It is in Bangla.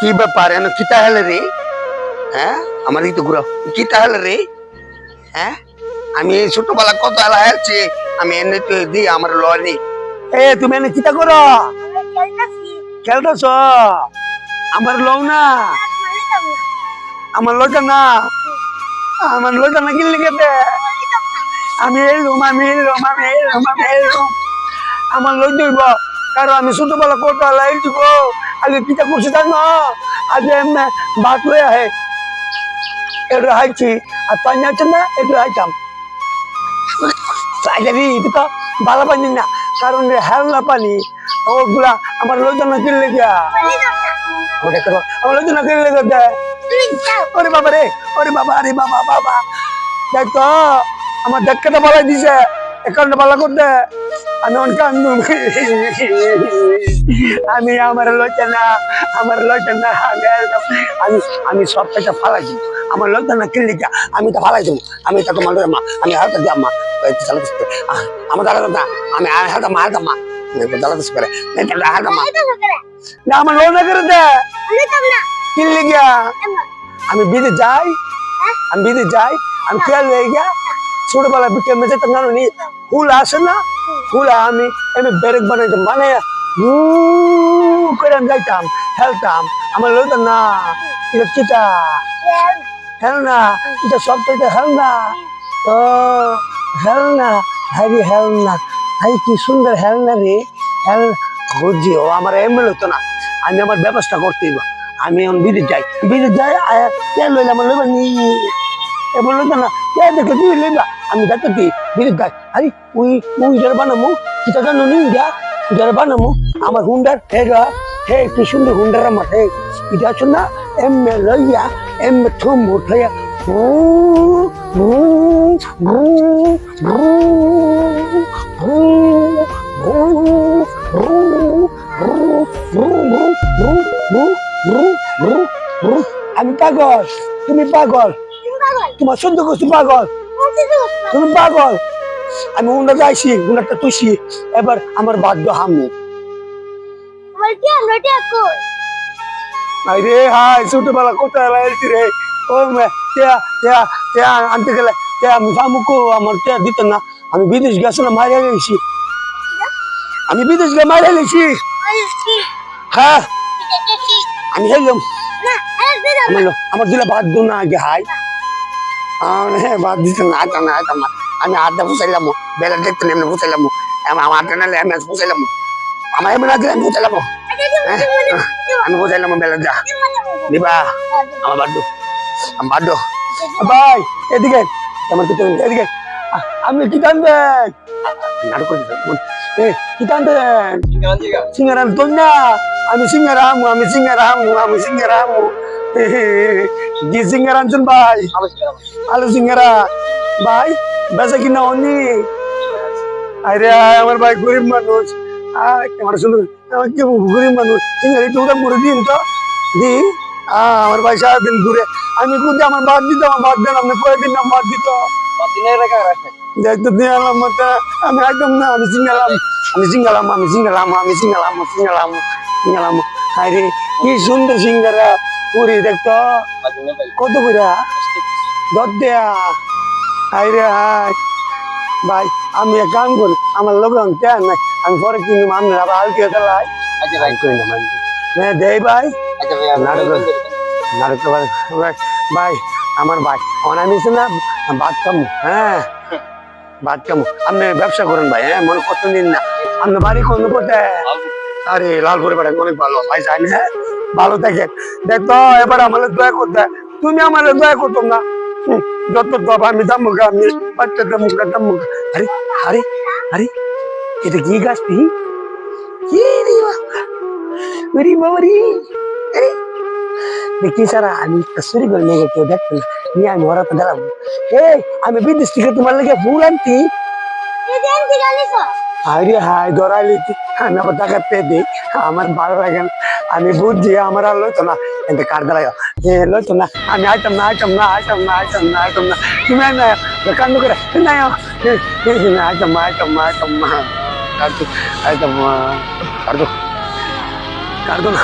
কি ব্যাপার? এনে কিতা হেলে রে? হ্যাঁ? আমার তো ঘুরাও। কিতা হেলে রে? হ্যাঁ? আমি ছোটবেলা কত হেলা হেলছি, আমি এনে তো দিই আমার লনি এ, তুমি এনে কিতা করো? খেলতেছ? আমার লও না। আমার লইতা না। আমার লইতা না কিনলে কেটে আমি এলুম আমি এলুম আমি এলুম আমি এলুম আমার লই দইব কারণ আমি ছোটবেলা হেলা হেলছি গো আগে কিতা করছি জানো? আজ এমনি ভাত লয়ে আহে। একটু হাইছি আর পানি আছে না একটু হাইতাম চাইলারি এটা তো ভালো পানি না, কারণ হেলনা পানি, ওগুলা আমার লোকজন কিনলে গিয়া। ওটা করো, আমার লোকজন কিনলে গিয়া ওরে বাবা রে, ওরে বাবা আরে বাবা বাবা। দেখ তো, আমার দেখাটা বালাই দিছে একাউন্টটা বালা করতে। আমি আমার লোচনা আমার লোচনা আমি আমি সব পেটা ফালাই দিব। আমার লোচনা কিনলিকা আমি তো ফালাই দেবো। আমি তাকে মানুষ মা আমি হাতে দিয়ে মা আমার দাদা না আমি আর হাতে মা হাতে মা। দাদা করে। হাতে মা। না করে দে। কিনলিকা আমি বিদে যাই। আমি বিদে যাই। আমি খেয়াল হয়ে গিয়া ছোটবেলা মেজে তো জানো নি? ফুল আসে না? ফুল আমি এমনি ব্রেক বানাইতাম মানে করে আমি যাইতাম খেলতাম। আমার লইতাম না এটা চিটা হেল না এটা সব তো হেল না। ও হেল না হারি হেল না। হাই কি সুন্দর হেল না রে হেল বুঝছি ও আমার এমএল হতো না। আমি আমার ব্যবস্থা করতে হইব। আমি এখন বিদেশ যাই। বিদেশ যাই আমার লইবা নি। এ এ দেখে তুই আমি গাছ কি বিদ্যুৎ গাছ আরে ওই ওই জানো নি যা যারা বানামো আমার হুন্ডার হেরা হে কি সুন্দর হুন্ডার আমার হে এটা না এম লইয়া এম থম উঠাইয়া আমি পাগল তুমি পাগল তোমার সহ্য করছি পাগল? তুমি পাগল? আমি হুন্ডা যাইছি হুন্ডাটা তুইছি। এবার আমার বাধ্য হামু। আরে হাই ছোটবেলা কোথায় লাগছি রে? ও তিয়া তিয়া তিয়া আনতে গেলে তিয়া জামুকো আমার তিয়া দিত না? আমি বিদেশ গেছিলাম মারিয়া গেছি। আমি বিদেশ গিয়ে মারিয়া গেছি। হ্যাঁ। আমি হেলাম। আমার দিলে বাদ দো না আগে হাই। বাদ দিত না আটা না আটা না। আমি আড্ডা ফুসাইলাম বেলা দেখতে এমনি ফুসাইলাম আমার আড্ডা নালে আমি ফুসাইলাম আমার এমনি না দিলে আমি ফুসাইলাম আমি ফুসাইলাম বেলা যা দিবা আমার বাদ্য আমার বাদ্য ভাই এদিকে আমার কিছু এদিকে আ- আপনি কি টানবেন নাটক করে দিতেন। এ, কি টানবেন সিঙ্গারাম তো না আমি সিঙ্গারাম আমি সিঙ্গারাম আমি সিঙ্গারাম কি সিঙ্গার আনছেন ভাই? আলু সিঙ্গারা ভাই, বেচা কিনা অনি আরে আমার ভাই গরিব মানুষ। আমার সুন্দর আমার কি গরিব মানুষ। সিঙ্গার একটু করে দিন তো। দি আমার ভাই সারাদিন ঘুরে। আমি কোথায় আমার বাদ দিত, আমার বাদ দেন, আপনি কয়েকদিন নাম বাদ দিত? দেখতে মতো আমি একদম না, আমি সিঙ্গালাম আমি সিঙ্গালাম আমি সিঙ্গালাম আমি সিঙ্গালাম সিঙ্গালাম সিঙ্গালাম আরে, কি সুন্দর সিঙ্গারা। পুরি দেখতো? কত কইরা দর দেয়া। হাই রে হাই। ভাই আমি এক কাম করি আমার লোক কেন নাই আমি পরে কিনুম আমি আবার করি মানে হ্যাঁ দেই ভাই। নাটক ভাই ভাই ভাই আমার ভাই আমার আমি না ভাত কামু হ্যাঁ? ভাত কামু আপনি ব্যবসা করেন ভাই হ্যাঁ? মনে করতে দিন না। আপনি বাড়ি কোন কোথায়? আরে লালপুরে বেড়া অনেক ভালো ভাই জানি হ্যাঁ? ভালো থাকেন দেখ এবার আমার দয়া করতে। তুমি আমার দয়া করতো না যত তো আমি দাম মুখা আমি বাচ্চা দাম মুখা দাম মুখা আরে আরে আরে, এটা কি গাছ তুই কি রে বাবা ওরে বাবা রে। আরে, দেখি সারা, আমি চুরি করে নিয়ে কেউ আমি ওরা তো আমি বিদেশ থেকে তোমার লেগে ফুল আনতি আরে হাই ধরাইলি আমি আবার টাকা পেয়ে দিই। আমার ভালো লাগে না। আমি বুঝছি, আমার আর লইতো না। কিন্তু কার দ্বারা এ, লইতো না। আমি আইতাম না আইতাম না আইতাম না আইতাম না আইতাম না। তুমি আই না কান্দ করে। না আইতাম না আইতাম না আইতাম না। কাটু আইতাম কাটু কাটতো না।